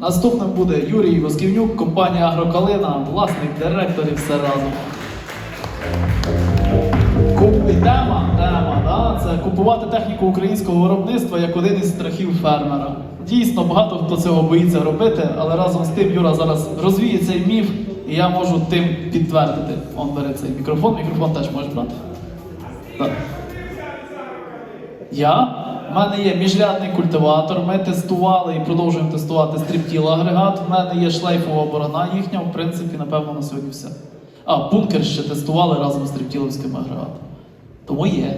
Наступним буде Юрій Восківнюк, компанія Агрокалина, власник, директор і все разом. Куп... Тема, тема, да? це купувати техніку українського виробництва як один із страхів фермера. Дійсно, багато хто цього боїться робити, але разом з тим Юра зараз розвіє цей міф, і я можу тим підтвердити. Он бере цей мікрофон, мікрофон теж можеш брати. Так. Я? У мене є міжрядний культиватор. Ми тестували і продовжуємо тестувати стріптіл агрегат. У мене є шлейфова борона їхня. В принципі, напевно, на сьогодні все. А, бункер ще тестували разом з стріптіловським агрегатом. Тому є.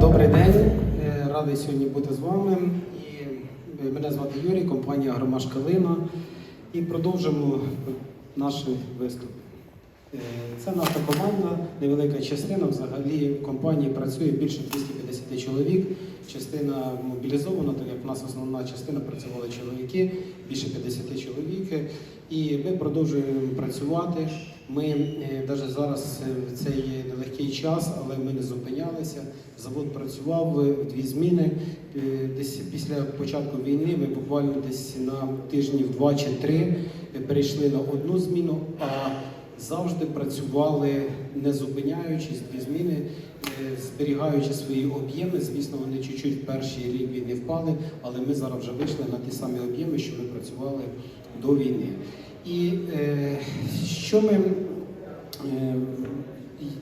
Добрий день, Е, радий сьогодні бути з вами. І е, мене звати Юрій, компанія Громаш Калина. І продовжимо наш виступ. Е, Це наша команда, невелика частина. Взагалі в компанії працює більше 250 чоловік. Частина мобілізована, так як в нас основна частина працювали чоловіки, більше 50 чоловік. І ми продовжуємо працювати. Ми навіть зараз е, в цей нелегкий час, але ми не зупинялися. Завод працював е, в дві зміни. Е, Десь після початку війни ми буквально десь на тижнів два чи три е, перейшли на одну зміну, а завжди працювали не зупиняючись, дві зміни, е, зберігаючи свої об'єми. Звісно, вони чуть-чуть в перший рік війни впали, але ми зараз вже вийшли на ті самі об'єми, що ми працювали до війни. І е, що ми е,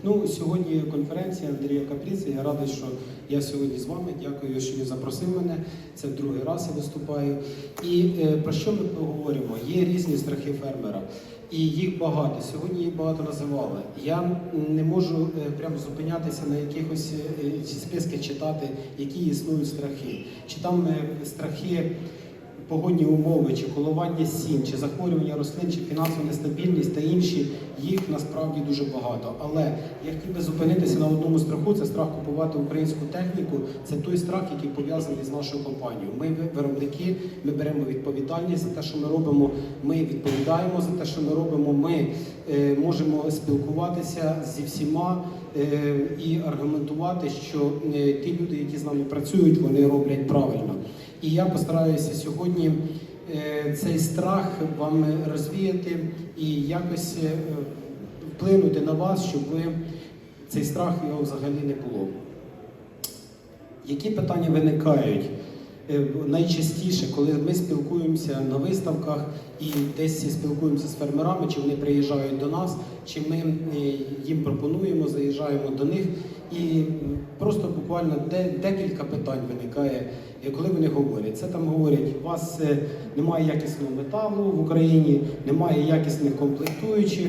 ну, сьогодні конференція Андрія Капріці. Я радий, що я сьогодні з вами. Дякую, що він запросив мене. Це другий раз я виступаю. І е, про що ми поговоримо? Є різні страхи фермера. І їх багато. Сьогодні їх багато називали. Я не можу е, прямо зупинятися на якихось списках списки читати, які існують страхи. Чи там е, страхи погодні умови, чи коливання сін, чи захворювання рослин, чи фінансова нестабільність та інші, їх насправді дуже багато. Але я хотів би зупинитися на одному страху, це страх купувати українську техніку. Це той страх, який пов'язаний з нашою компанією. Ми виробники, ми беремо відповідальність за те, що ми робимо. Ми відповідаємо за те, що ми робимо. Ми е, можемо спілкуватися зі всіма е, і аргументувати, що е, ті люди, які з нами працюють, вони роблять правильно. І я постараюся сьогодні е, цей страх вам розвіяти і якось е, вплинути на вас, щоб ви цей страх його взагалі не було. Які питання виникають? Е, Найчастіше, коли ми спілкуємося на виставках і десь спілкуємося з фермерами, чи вони приїжджають до нас, чи ми е, їм пропонуємо, заїжджаємо до них, і просто буквально декілька питань виникає, е, коли вони говорять. Це там говорять, у вас немає якісного металу в Україні, немає якісних комплектуючих.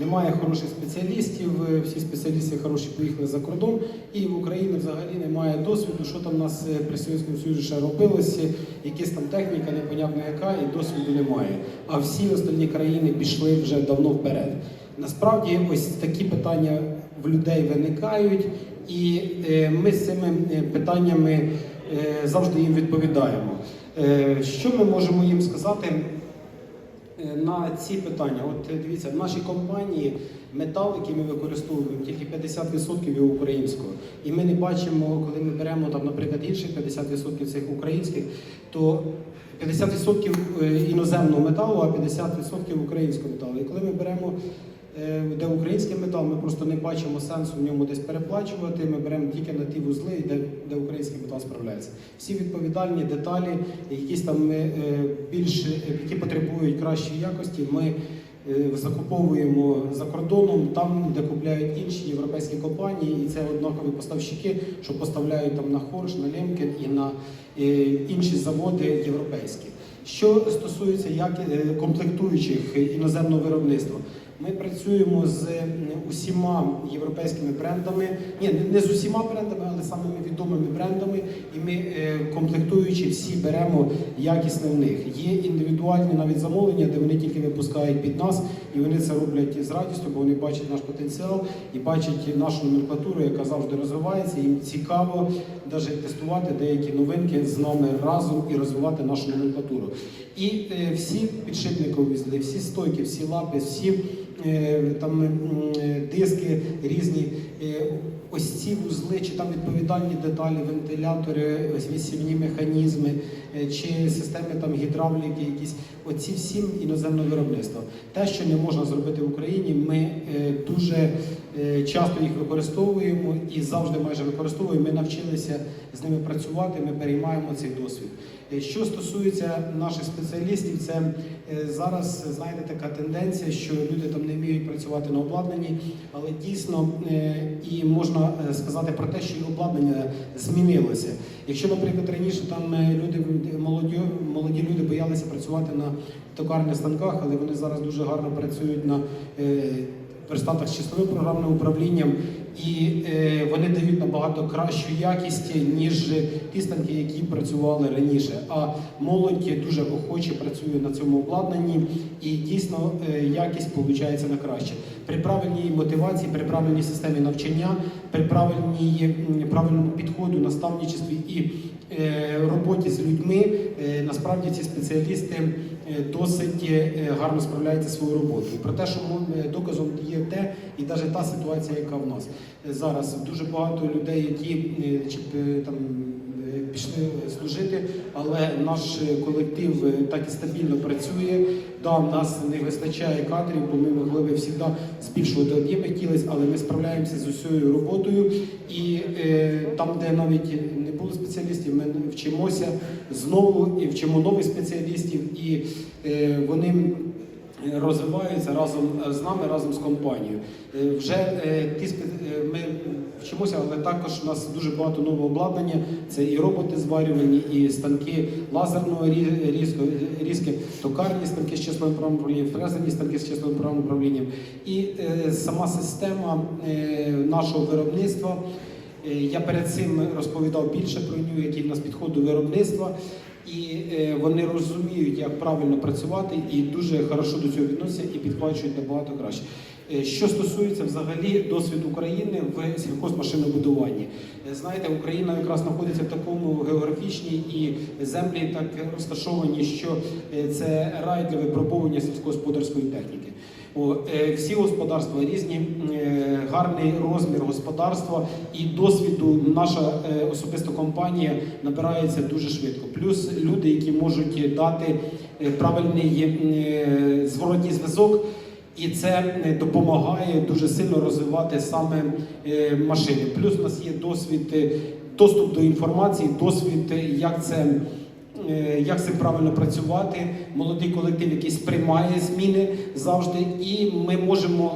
Немає хороших спеціалістів, е, всі спеціалісти хороші поїхали за кордон, і в Україні взагалі немає досвіду, що там у нас е, при Совєтському Союзі ще робилося, якась там техніка, непонятно яка, і досвіду немає. А всі остальні країни пішли вже давно вперед. Насправді, ось такі питання в людей виникають, і е, ми з цими питаннями завжди їм відповідаємо. Що ми можемо їм сказати? Е, на ці питання. От е, дивіться, в нашій компанії метал, який ми використовуємо, тільки 50% є українського. І ми не бачимо, коли ми беремо там, наприклад, інших 50% цих українських, то 50% е, іноземного металу, а 50% українського металу. І коли ми беремо де український метал, ми просто не бачимо сенсу в ньому десь переплачувати. Ми беремо тільки на ті вузли, де, де український метал справляється. Всі відповідальні деталі, якісь там ми е, е, які потребують кращої якості, ми е, закуповуємо за кордоном, там, де купляють інші європейські компанії, і це однакові поставщики, що поставляють там на Хорш, на Лемкен і на е, інші заводи європейські. Що стосується як е, комплектуючих іноземного виробництва, ми працюємо з е, усіма європейськими брендами, ні, не- з усіма брендами, але самими відомими брендами, і ми е, комплектуючи всі беремо якісне в них. Є індивідуальні навіть замовлення, де вони тільки випускають під нас, і вони це роблять з радістю, бо вони бачать наш потенціал і бачать нашу номенклатуру, яка завжди розвивається. Їм цікаво навіть тестувати деякі новинки з нами разом і розвивати нашу номенклатуру. І е, всі підшипникові вузли, всі стойки, всі лапи, всі там м, е, диски різні. е, ось ці вузли, чи там відповідальні деталі, вентилятори, ось висівні механізми, е, чи системи там гідравліки, якісь оці всім іноземне виробництво. Те, що не можна зробити в Україні, ми е, дуже е, часто їх використовуємо і завжди майже використовуємо. Ми навчилися з ними працювати, ми переймаємо цей досвід. Е, Що стосується наших спеціалістів, це е, зараз знаєте така тенденція, що люди там не вміють працювати на обладнанні, але дійсно е, і можна е, сказати про те, що і обладнання змінилося. Якщо, наприклад, раніше там е, люди молоді, молоді люди боялися працювати на токарних станках, але вони зараз дуже гарно працюють на е, верстатах з числовим програмним управлінням, і е, вони дають набагато кращу якість, ніж ті станки, які працювали раніше. А молодь дуже охоче працює на цьому обладнанні, і дійсно е, якість виходить на краще. При правильній мотивації, при правильній системі навчання, при правильній правильному підходу, наставничестві і е, роботі з людьми, е, насправді ці спеціалісти досить е, гарно справляються зі своєю роботою. Про те, що доказом є те, і навіть та ситуація, яка в нас Е, зараз дуже багато людей, які е, чи е, там е, пішли служити, але наш е, колектив е, так і стабільно працює. Да, в нас не вистачає кадрів, бо ми могли би завжди збільшувати об'єми хотілось, але ми справляємося з усією роботою. І е, там, де навіть не було спеціалістів, ми вчимося знову і вчимо нових спеціалістів, і е, вони розвиваються разом з нами, разом з компанією. Е, Вже е, ті спе- е, ми вчимося, але також у нас дуже багато нового обладнання. Це і роботи зварювані, і станки лазерного рі- різко- різки, токарні станки з числовим правом управління, фрезерні станки з числовим правом управлінням. І е, сама система е, нашого виробництва. Е, Я перед цим розповідав більше про нього, який в нас підход до виробництва, і е, вони розуміють, як правильно працювати, і дуже хорошо до цього відносяться і підхвачують набагато краще. Е, Що стосується взагалі досвіду України в сільхозмашинобудуванні, знаєте, Україна якраз знаходиться в такому географічній і землі так розташовані, що це рай для випробовування сільськогосподарської техніки. Е, всі господарства різні, е, гарний розмір господарства і досвіду наша е, особиста компанія набирається дуже швидко. Плюс люди, які можуть дати правильний зворотній зв'язок. І це допомагає дуже сильно розвивати саме машини. Плюс у нас є досвід, доступ до інформації, досвід, як це як з цим правильно працювати. Молодий колектив, який сприймає зміни завжди, і ми можемо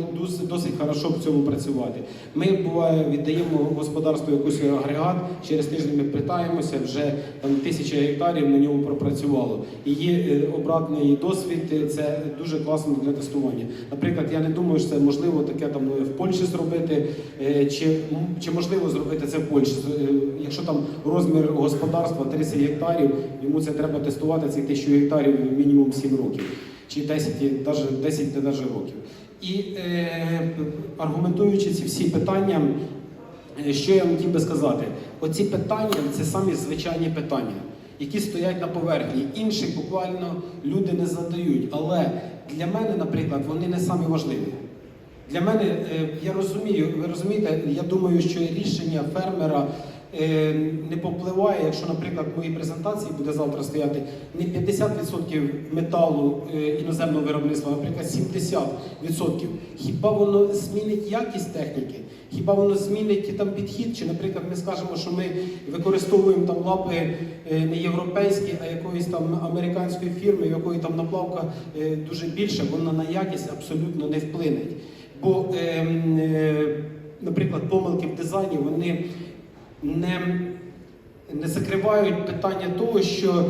досить, хорошо в цьому працювати. Ми буває віддаємо господарству якийсь агрегат, через тиждень ми питаємося, вже там тисяча гектарів на ньому пропрацювало. І є е, обратний досвід, е, це дуже класно для тестування. Наприклад, я не думаю, що це можливо таке там в Польщі зробити, е, чи, чи можливо зробити це в Польщі. Е, Якщо там розмір господарства 30 гектарів, йому це треба тестувати цих тисячу гектарів мінімум 7 років, чи 10, навіть 10 та навіть років. І е, аргументуючи ці всі питання, е, що я хотів би сказати? Оці питання це самі звичайні питання, які стоять на поверхні. Інших буквально люди не задають. Але для мене, наприклад, вони не самі важливі. Для мене, е, я розумію, ви розумієте, я думаю, що рішення фермера не попливає, якщо, наприклад, в моїй презентації буде завтра стояти не 50% металу е, іноземного виробництва, а, наприклад, 70%. Хіба воно змінить якість техніки? Хіба воно змінить там підхід? Чи, наприклад, ми скажемо, що ми використовуємо там лапи е, не європейські, а якоїсь там американської фірми, в якої там наплавка е, дуже більша, вона на якість абсолютно не вплине. Бо, ем, е, наприклад, помилки в дизайні вони не, не закривають питання того, що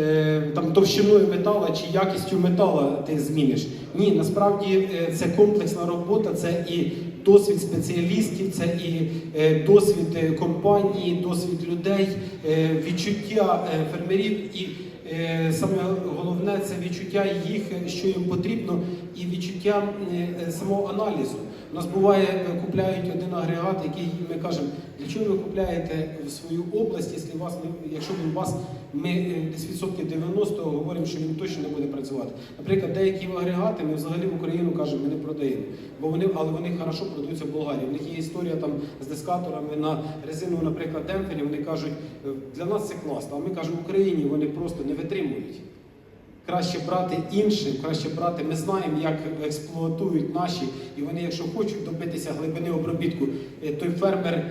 е, там товщиною метала чи якістю метала ти зміниш. Ні, насправді е, це комплексна робота, це і досвід спеціалістів, це і е, досвід е, компанії, досвід людей, е, відчуття е, фермерів і. Е, Саме головне це відчуття їх, що їм потрібно, і відчуття самого аналізу. У нас буває, купляють один агрегат, який ми кажемо, для чого ви купляєте в свою область, якщо вас якщо він вас ми е, десь відсотків 90 говоримо, що він точно не буде працювати. Наприклад, деякі агрегати ми взагалі в Україну кажемо, ми не продаємо, бо вони, але вони хорошо продаються в Болгарії. У них є історія там з дискаторами на резину, наприклад, демпфері. Вони кажуть, «Е, для нас це класно. А ми кажемо, в Україні вони просто не витримують. Краще брати іншим, краще брати. Ми знаємо, як експлуатують наші, і вони, якщо хочуть добитися глибини обробітку, е, той фермер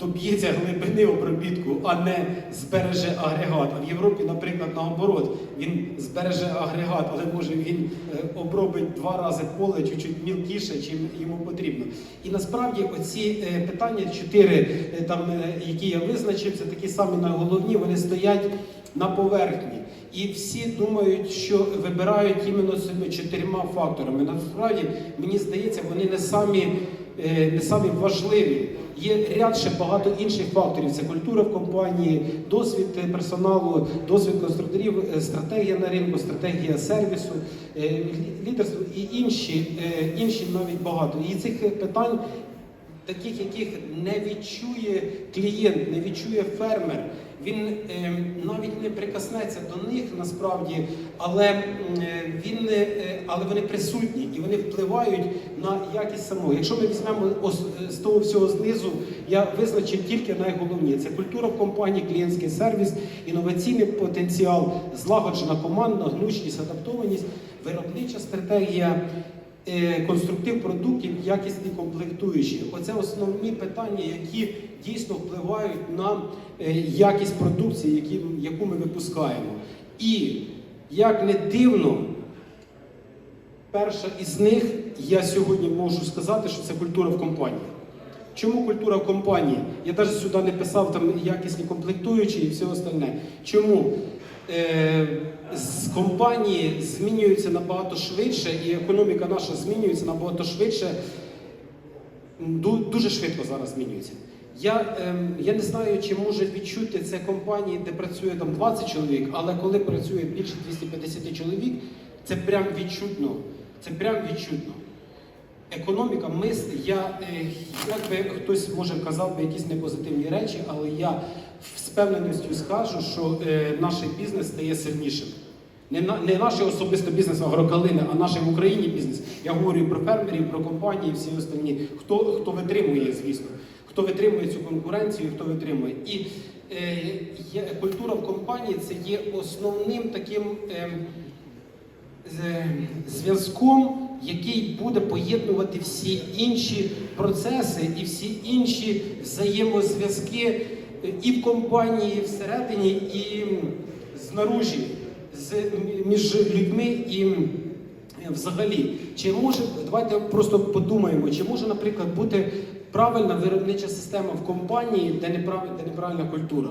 доб'ється глибини обробітку, а не збереже агрегат. А в Європі, наприклад, наоборот, він збереже агрегат, але може він е, обробить два рази поле чуть-чуть мілкіше, чим йому потрібно. І насправді оці е, питання, чотири, там, які я визначив, це такі самі найголовні, вони стоять на поверхні. І всі думають, що вибирають іменно цими чотирма факторами. Насправді, мені здається, вони не самі, е, не самі важливі. Є ряд ще багато інших факторів. Це культура в компанії, досвід персоналу, досвід конструкторів, е, стратегія на ринку, стратегія сервісу, е, лідерство і інші, інші навіть багато. І цих питань таких, яких не відчує клієнт, не відчує фермер. Він е, навіть не прикоснеться до них насправді, але е, він е, але вони присутні і вони впливають на якість самого. Якщо ми візьмемо ос- з того всього знизу, я визначив тільки найголовніше: це культура в компанії, клієнтський сервіс, інноваційний потенціал, злагоджена команда, гнучкість, адаптованість, виробнича стратегія. Е, конструктив продуктів, якісні комплектуючі. Оце основні питання, які дійсно впливають на е, якість продукції, яку ми випускаємо. І як не дивно, перша із них я сьогодні можу сказати, що це культура в компанії. Чому культура в компанії? Я навіть сюди не писав там якісні комплектуючі і все остальне. Чому? Е, з компанії змінюються набагато швидше, і економіка наша змінюється набагато швидше. Дуже швидко зараз змінюється. Я, ем, я не знаю, чи може відчути це компанії, де працює там 20 чоловік, але коли працює більше 250 чоловік, це прям відчутно. Це прям відчутно. Економіка, мис, я, е, як би хтось може казав би якісь непозитивні речі, але я з певненістю скажу, що е, наш бізнес стає сильнішим. Не, не наш особисто бізнес агрокалини, а наш в Україні бізнес. Я говорю про фермерів, про компанії, всі остальні. Хто, хто витримує, звісно, хто витримує цю конкуренцію, хто витримує. І е, культура в компанії це є основним таким. ем, з- зв'язком, який буде поєднувати всі інші процеси і всі інші взаємозв'язки е, і в компанії всередині, і знаружі, з, між людьми і взагалі. Чи може, давайте просто подумаємо, чи може, наприклад, бути правильна виробнича система в компанії, де неправильна, культура?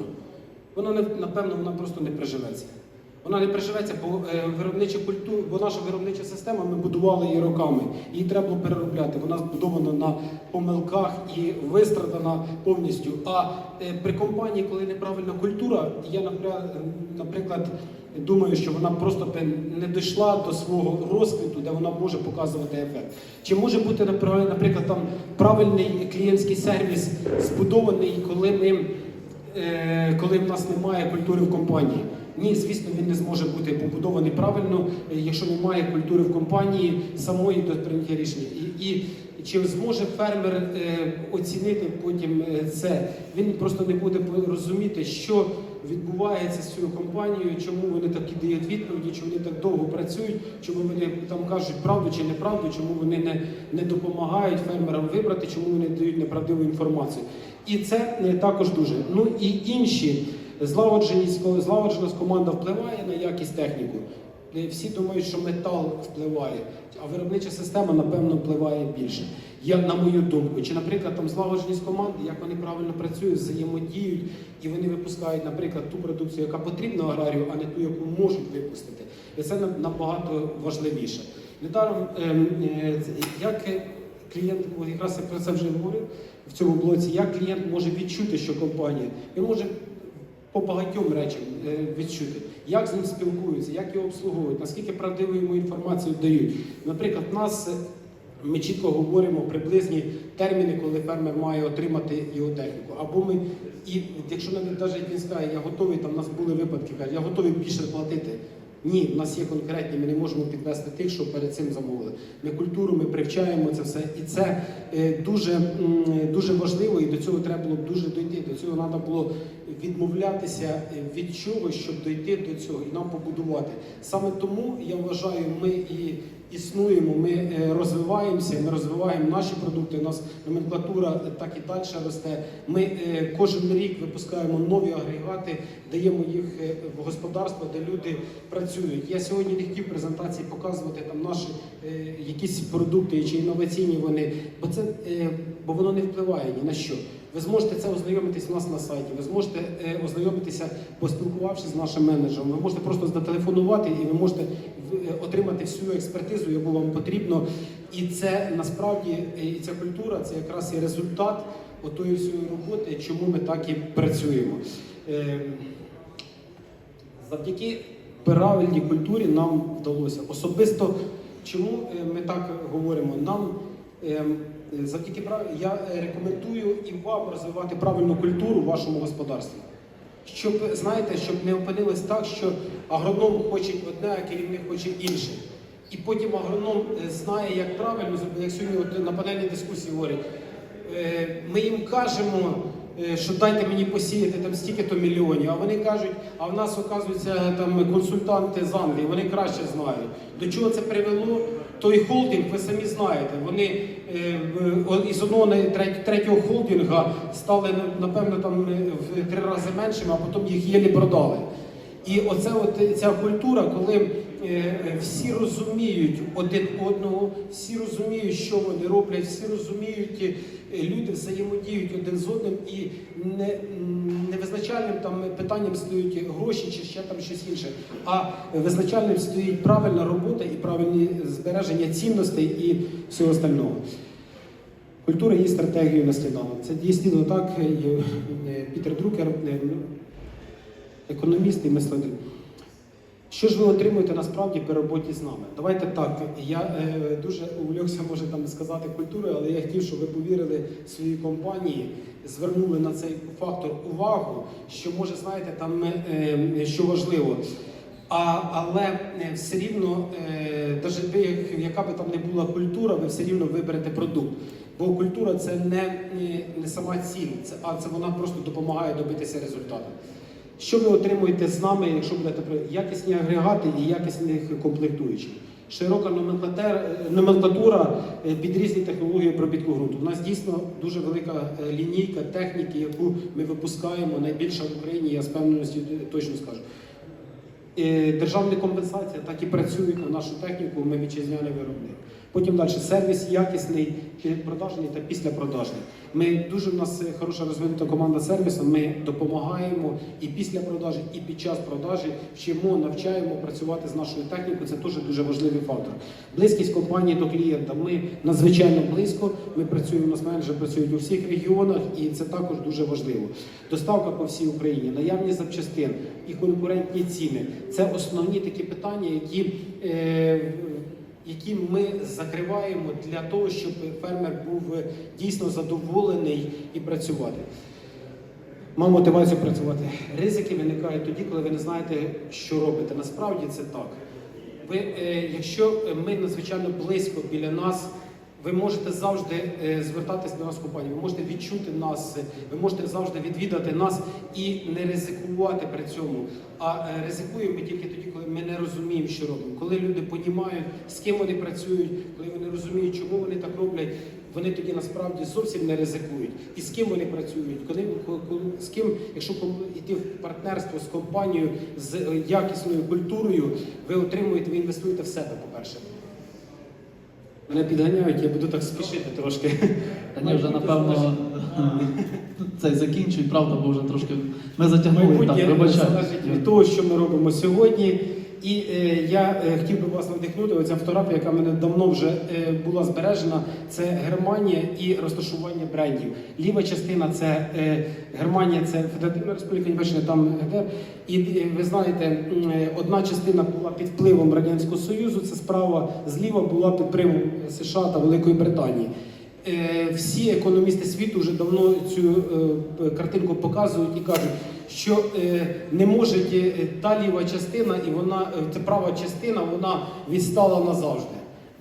Вона не напевно вона просто не приживеться. Вона не приживеться, бо е, виробнича культура, бо наша виробнича система, ми будували її роками. Її треба було переробляти. Вона збудована на помилках і вистрадана повністю. А е, при компанії, коли неправильна культура, я наприклад. Думаю, що вона просто не дійшла до свого розквіту, де вона може показувати ефект. Чи може бути наприклад, там правильний клієнтський сервіс збудований, коли ми е, коли в нас немає культури в компанії. Ні, звісно, він не зможе бути побудований правильно, е, якщо немає культури в компанії самої до прийняття рішення. І, і чи зможе фермер е, оцінити потім е, це? Він просто не буде розуміти, що відбувається з цією компанією, чому вони такі дають відповіді, чому вони так довго працюють, чому вони там кажуть правду чи неправду, чому вони не, не допомагають фермерам вибрати, чому вони дають неправдиву інформацію. І це е, також дуже. Ну і інші злагодженість, злагодженість команда впливає на якість техніку. Всі думають, що метал впливає, а виробнича система, напевно, впливає більше. Я, на мою думку, чи, наприклад, там злагодженість команди, як вони правильно працюють, взаємодіють, і вони випускають, наприклад, ту продукцію, яка потрібна аграрію, а не ту, яку можуть випустити. І це на- набагато важливіше. Недаром, ем, е, як клієнт, якраз я про це вже говорив в цьому блоці, як клієнт може відчути, що компанія, він може по багатьом речам е, відчути, як з ним спілкуються, як його обслуговують, наскільки правдиву йому інформацію дають. Наприклад, нас е, ми чітко говоримо приблизні терміни, коли фермер має отримати його техніку. Або ми І якщо навіть він скаже, я готовий, там у нас були випадки, каже, я готовий більше платити. Ні, в нас є конкретні, ми не можемо підвести тих, що перед цим замовили. Ми культуру, ми привчаємо це все. І це е, дуже, дуже важливо, і до цього треба було б дуже дойти. До цього треба було відмовлятися е, від чогось, щоб дойти до цього і нам побудувати. Саме тому я вважаю, ми і існуємо, ми е, розвиваємося, ми розвиваємо наші продукти. У нас номенклатура так і далі росте. Ми е, кожен рік випускаємо нові агрегати, даємо їх в господарство, де люди працюють. Я сьогодні не хотів презентації показувати там наші якісь продукти чи інноваційні вони, бо це бо воно не впливає ні на що. Ви зможете це ознайомитись у нас на сайті. Ви зможете е, ознайомитися, поспілкувавшись з нашим менеджером. Ви можете просто зателефонувати і ви можете е, отримати всю експертизу, яку вам потрібно. І це насправді е, і ця культура це якраз і результат отої всієї роботи, чому ми так і працюємо. Завдяки правильній культурі нам вдалося. Особисто чому ми так говоримо? Нам завдяки прав... я е, рекомендую і вам розвивати правильну культуру в вашому господарстві. Щоб знаєте, щоб не опинилось так, що агроном хоче одне, а керівник хоче інше. І потім агроном е, знає, як правильно як сьогодні на панельній дискусії говорять. Е, Ми їм кажемо, е, що дайте мені посіяти там стільки-то мільйонів, а вони кажуть, а в нас оказуються там консультанти з Англії, вони краще знають. До чого це привело? Той холдинг, ви самі знаєте, вони е, о- із одного третього холдинга стали напевно там е, в три рази меншими, а потім їх єлі продали. І оце от ця культура, коли е, всі розуміють один одного, всі розуміють, що вони роблять, всі розуміють, е, люди взаємодіють один з одним, і не, м, не визначальним там питанням стоять гроші чи ще там щось інше, а визначальним стоїть правильна робота і правильні збереження цінностей і всього остального. Культура є стратегією на. Це дійсно так. Е, Пітер Друкер, е, економіст і мислитель. Що ж ви отримуєте насправді при роботі з нами? Давайте так. Я е, дуже увлекся, може там сказати культурою, але я хотів, щоб ви повірили своїй компанії, звернули на цей фактор увагу, що може, знаєте, там е, що важливо. А, але е, все рівно, е, навіть ви, яка би там не була культура, ви все рівно виберете продукт. Бо культура це не, не сама ціль, це, а це вона просто допомагає добитися результату. Що ви отримуєте з нами, якщо будете якісні агрегати і якісних комплектуючих? Широка номенклатура, номенклатура е, під різні технології обробітку ґрунту. У нас дійсно дуже велика е, лінійка техніки, яку ми випускаємо, найбільша в Україні, я з певністю точно скажу. Е, Державна компенсація так і працюють на нашу техніку, ми вітчизняний виробник. Потім далі сервіс якісний, продажний та післяпродажний. Ми дуже в нас хороша розвинута команда сервісу. Ми допомагаємо і після продажі, і під час продажі вчимо, навчаємо працювати з нашою технікою. Це теж дуже важливий фактор. Близькість компанії до клієнта. Ми надзвичайно близько. Ми працюємо, у нас менеджери працюють у всіх регіонах, і це також дуже важливо. Доставка по всій Україні, наявність запчастин і конкурентні ціни. Це основні такі питання, які, е, які ми закриваємо для того, щоб фермер був е, дійсно задоволений і працювати. Мав мотивацію працювати. Ризики виникають тоді, коли ви не знаєте, що робите. Насправді це так. Ви, е, якщо ми надзвичайно близько біля нас, ви можете завжди е, звертатись до нас в компанію, ви можете відчути нас, е, ви можете завжди відвідати нас і не ризикувати при цьому. А е, ризикуємо ми тільки тоді, коли ми не розуміємо, що робимо. Коли люди понімають, з ким вони працюють, коли вони розуміють, чому вони так роблять, вони тоді насправді зовсім не ризикують. І з ким вони працюють, коли, коли з ким, якщо йти в партнерство з компанією з якісною культурою, ви отримуєте, ви інвестуєте в себе, по-перше. Мене підганяють, я буду так спішити трошки. Та ні, вже напевно цей закінчують. правда, бо вже трошки ми затягнули Майбутнє так, залежить від того, що ми робимо сьогодні. І е, я е, хотів би вас надихнути. Оця фотографія, яка мене давно вже е, була збережена, це Германія і розташування брендів. Ліва частина це е, Германія, це Федеративна Республіка Німеччина, там де. І е, ви знаєте, е, одна частина була під впливом Радянського Союзу, це справа зліва була під впливом США та Великої Британії. е, всі економісти світу вже давно цю е, картинку показують і кажуть, що е, не може е, та ліва частина і вона е, це права частина, вона відстала назавжди.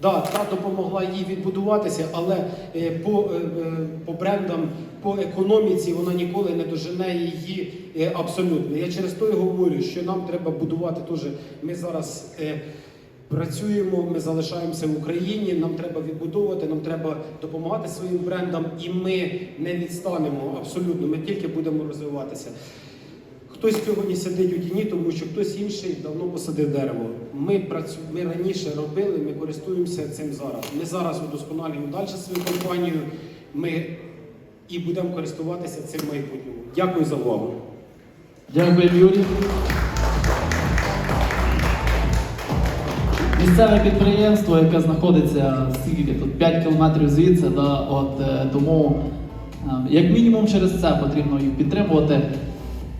Да, та допомогла їй відбудуватися, але по, по брендам, по економіці вона ніколи не дожене її абсолютно. Я через то і говорю, що нам треба будувати теж. Ми зараз працюємо, ми залишаємося в Україні. Нам треба відбудовувати, нам треба допомагати своїм брендам, і ми не відстанемо абсолютно. Ми тільки будемо розвиватися. Хтось сьогодні сидить у тіні, тому що хтось інший давно посадив дерево. Ми працю... ми раніше робили, ми користуємося цим зараз. Ми зараз удосконалюємо далі свою компанію. Ми і будемо користуватися цим майбутньому. Дякую за увагу. Дякую, Юрій. Місцеве підприємство, яке знаходиться скільки тут 5 кілометрів звідси, да, от, е, тому е, як мінімум через це потрібно їх підтримувати.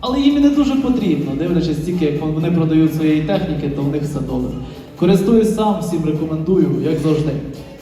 Але їм і не дуже потрібно, дивлячись тільки, як вони продають своєї техніки, то в них все добре. Користуюсь сам, всім рекомендую, як завжди.